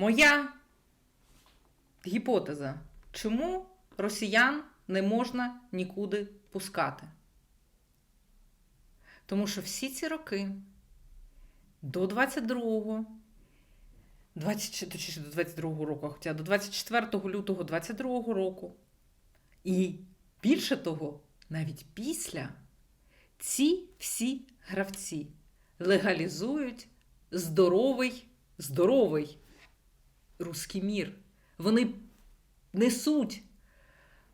Моя гіпотеза, чому росіян не можна нікуди пускати? Тому що всі ці роки до 22-го, 20, точніше, до 22-го року, хоча до 24 лютого 22-го року, і більше того, навіть після ці всі гравці легалізують здоровий, здоровий руський мір. Вони несуть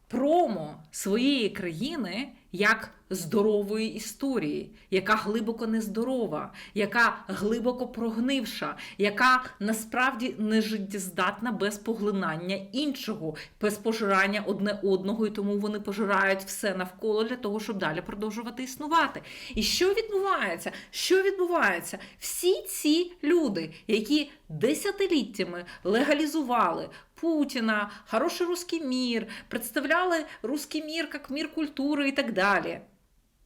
промо своєї країни як здорової історії, яка глибоко нездорова, яка глибоко прогнивша, яка насправді не життєздатна без поглинання іншого, без пожирання одне одного, і тому вони пожирають все навколо для того, щоб далі продовжувати існувати. І що відбувається? Що відбувається? Всі ці люди, які десятиліттями легалізували Путіна, хороший русський мір, представляли русський мір як мір культури і так далі.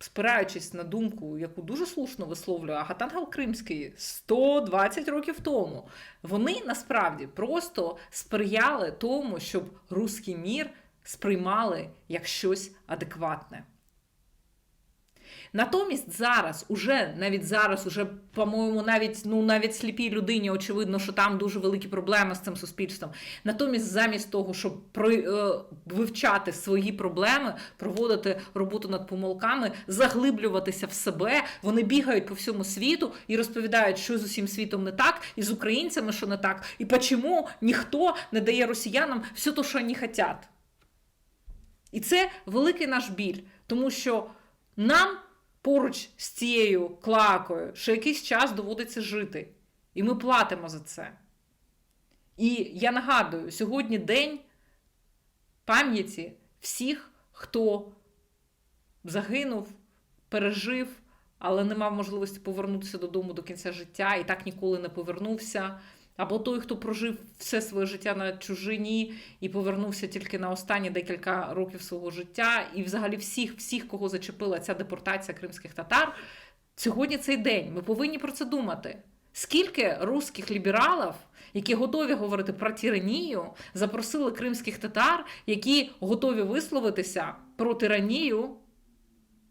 Спираючись на думку, яку дуже слушно висловлює Агатангел Кримський 120 років тому, вони насправді просто сприяли тому, щоб руський мір сприймали як щось адекватне. Натомість зараз, уже навіть зараз, уже, по-моєму, навіть ну навіть сліпій людині очевидно, що там дуже великі проблеми з цим суспільством. Натомість, замість того, щоб про, е, вивчати свої проблеми, проводити роботу над помилками, заглиблюватися в себе, вони бігають по всьому світу і розповідають, що з усім світом не так, і з українцями, що не так, і чому ніхто не дає росіянам все те, що вони хочуть. І це великий наш біль, тому що нам поруч з цією клакою ще якийсь час доводиться жити. І ми платимо за це. І я нагадую, сьогодні день пам'яті всіх, хто загинув, пережив, але не мав можливості повернутися додому до кінця життя і так ніколи не повернувся. Або той, хто прожив все своє життя на чужині і повернувся тільки на останні декілька років свого життя, і взагалі всіх, всіх, кого зачепила ця депортація кримських татар. Сьогодні цей день. Ми повинні про це думати. Скільки русських лібералів, які готові говорити про тиранію, запросили кримських татар, які готові висловитися про тиранію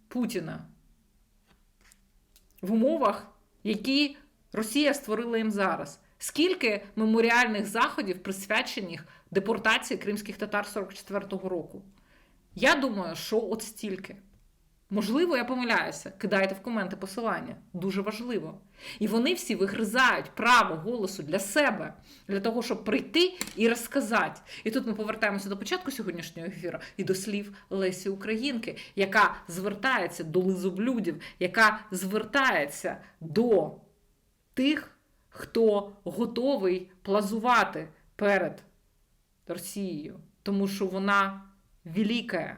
Путіна в умовах, які Росія створила їм зараз. Скільки меморіальних заходів присвячених депортації кримських татар 44-го року? Я думаю, що от стільки. Можливо, я помиляюся. Кидайте в коменти посилання. Дуже важливо. І вони всі вигризають право голосу для себе, для того, щоб прийти і розказати. І тут ми повертаємося до початку сьогоднішнього ефіру і до слів Лесі Українки, яка звертається до лизоблюдів, яка звертається до тих хто готовий плазувати перед Росією, тому що вона велика.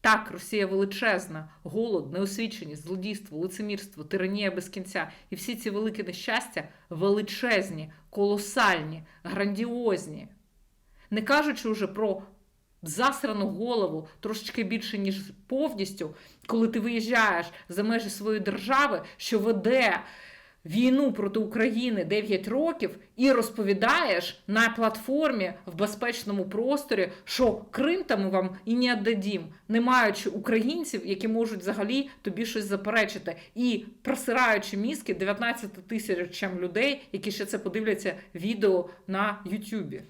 Так, Росія величезна, голод, неосвіченість, злодійство, лицемірство, тиранія без кінця. І всі ці великі нещастя величезні, колосальні, грандіозні. Не кажучи вже про засрану голову трошечки більше, ніж повністю, коли ти виїжджаєш за межі своєї держави, що веде війну проти України 9 років і розповідаєш на платформі в безпечному просторі, що Крим там ми вам і не віддадім, не маючи українців, які можуть взагалі тобі щось заперечити, і просираючи мізки 19 тисячам людей, які ще це подивляться відео на Ютубі.